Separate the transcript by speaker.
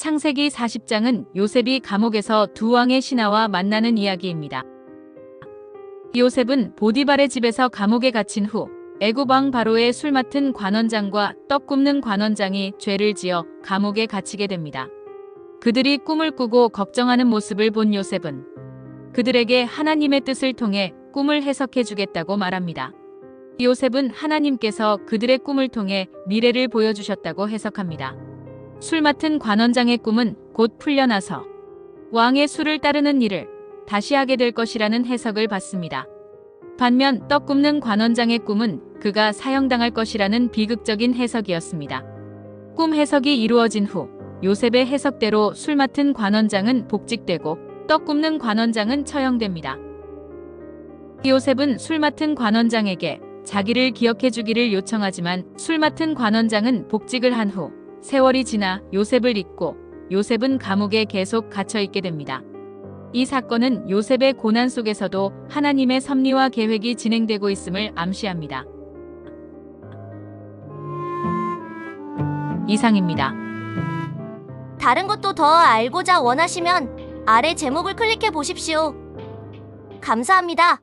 Speaker 1: 창세기 40장은 요셉이 감옥에서 두 왕의 신하와 만나는 이야기입니다. 요셉은 보디발의 집에서 감옥에 갇힌 후 애굽 왕 바로의 술 맡은 관원장과 떡 굽는 관원장이 죄를 지어 감옥에 갇히게 됩니다. 그들이 꿈을 꾸고 걱정하는 모습을 본 요셉은 그들에게 하나님의 뜻을 통해 꿈을 해석해 주겠다고 말합니다. 요셉은 하나님께서 그들의 꿈을 통해 미래를 보여주셨다고 해석합니다. 술 맡은 관원장의 꿈은 곧 풀려나서 왕의 술을 따르는 일을 다시 하게 될 것이라는 해석을 받습니다. 반면 떡 굽는 관원장의 꿈은 그가 사형당할 것이라는 비극적인 해석이었습니다. 꿈 해석이 이루어진 후 요셉의 해석대로 술 맡은 관원장은 복직되고 떡 굽는 관원장은 처형됩니다. 요셉은 술 맡은 관원장에게 자기를 기억해 주기를 요청하지만 술 맡은 관원장은 복직을 한 후 세월이 지나 요셉을 잊고 요셉은 감옥에 계속 갇혀 있게 됩니다. 이 사건은 요셉의 고난 속에서도 하나님의 섭리와 계획이 진행되고 있음을 암시합니다. 이상입니다.
Speaker 2: 다른 것도 더 알고자 원하시면 아래 제목을 클릭해 보십시오. 감사합니다.